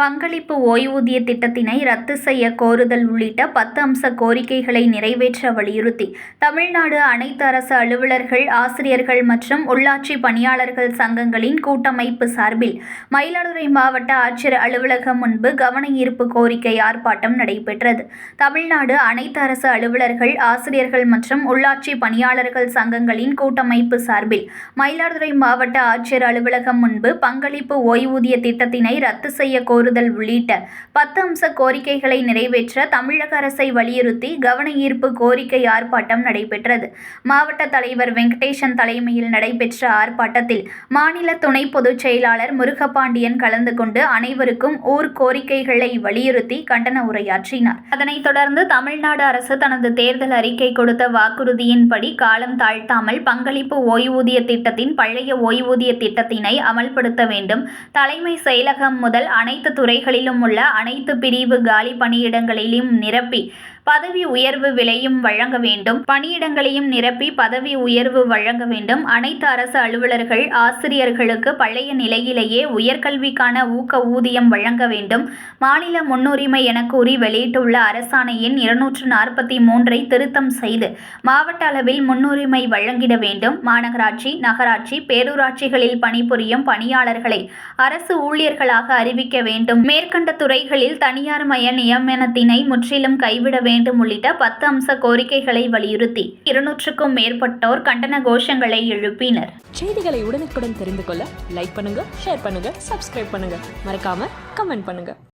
பங்களிப்பு ஓய்வூதிய திட்டத்தினை ரத்து செய்ய கோருதல் உள்ளிட்ட பத்து அம்ச கோரிக்கைகளை நிறைவேற்ற வலியுறுத்தி தமிழ்நாடு அனைத்து அரசு அலுவலர்கள் ஆசிரியர்கள் மற்றும் உள்ளாட்சி பணியாளர்கள் சங்கங்களின் கூட்டமைப்பு சார்பில் மயிலாடுதுறை மாவட்ட ஆட்சியர் அலுவலகம் முன்பு கவன ஈர்ப்பு கோரிக்கை ஆர்ப்பாட்டம் நடைபெற்றது. தமிழ்நாடு அனைத்து அரசு அலுவலர்கள் ஆசிரியர்கள் மற்றும் உள்ளாட்சி பணியாளர்கள் சங்கங்களின் கூட்டமைப்பு சார்பில் மயிலாடுதுறை மாவட்ட ஆட்சியர் அலுவலகம் முன்பு பங்களிப்பு ஓய்வூதிய திட்டத்தினை ரத்து செய்ய கோருதல் உள்ளிட்ட பத்து அம்ச கோரிக்கைகளை நிறைவேற்ற தமிழக அரசை வலியுறுத்தி கவன ஈர்ப்பு கோரிக்கை ஆர்ப்பாட்டம் நடைபெற்றது. மாவட்ட தலைவர் வெங்கடேசன் தலைமையில் நடைபெற்ற ஆர்ப்பாட்டத்தில் மாநில துணை பொதுச் செயலாளர் முருகபாண்டியன் கலந்து கொண்டு அனைவருக்கும் ஊர் கோரிக்கைகளை வலியுறுத்தி கண்டன உரையாற்றினார். அதனைத் தொடர்ந்து தமிழ்நாடு அரசு தனது தேர்தல் அறிக்கை கொடுத்த வாக்குறுதியின்படி காலம் தாழ்த்தாமல் பங்களிப்பு ஓய்வூதிய திட்டத்தின் பழைய ஓய்வூதிய திட்டத்தினை அமல்படுத்த வேண்டும். தலைமை செயலகம் முதல் அனைத்து துறைகளிலும் உள்ள அனைத்து பிரிவு காலி பணியிடங்களிலும் நிரப்பி பதவி உயர்வு விலையும் வழங்க வேண்டும். பணியிடங்களையும் நிரப்பி பதவி உயர்வு வழங்க வேண்டும். அனைத்து அரசு அலுவலர்கள் ஆசிரியர்களுக்கு பழைய நிலையிலேயே உயர்கல்விக்கான ஊக்க ஊதியம் வழங்க வேண்டும். மாநில முன்னுரிமை என கூறி வெளியிட்டுள்ள அரசாணையின் இருநூற்று நாற்பத்தி மூன்றை திருத்தம் செய்து மாவட்ட அளவில் முன்னுரிமை வழங்கிட வேண்டும். மாநகராட்சி நகராட்சி பேரூராட்சிகளில் பணிபுரியும் பணியாளர்களை அரசு ஊழியர்களாக அறிவிக்க வேண்டும். மேற்கண்ட துறைகளில் தனியார் மய நியமனத்தினை முற்றிலும் கைவிட வேண்டும். வேண்டும் உள்ளிட்ட பத்து அம்ச கோரிக்கைகளை வலியுறுத்தி இருநூற்றுக்கும் மேற்பட்டோர் கண்டன கோஷங்களை எழுப்பினர். செய்திகளை உடனுக்குடன் தெரிந்து கொள்ள லைக் பண்ணுங்க ஷேர் பண்ணுங்க சப்ஸ்கிரைப் பண்ணுங்க. மறக்காம கமெண்ட் பண்ணுங்க.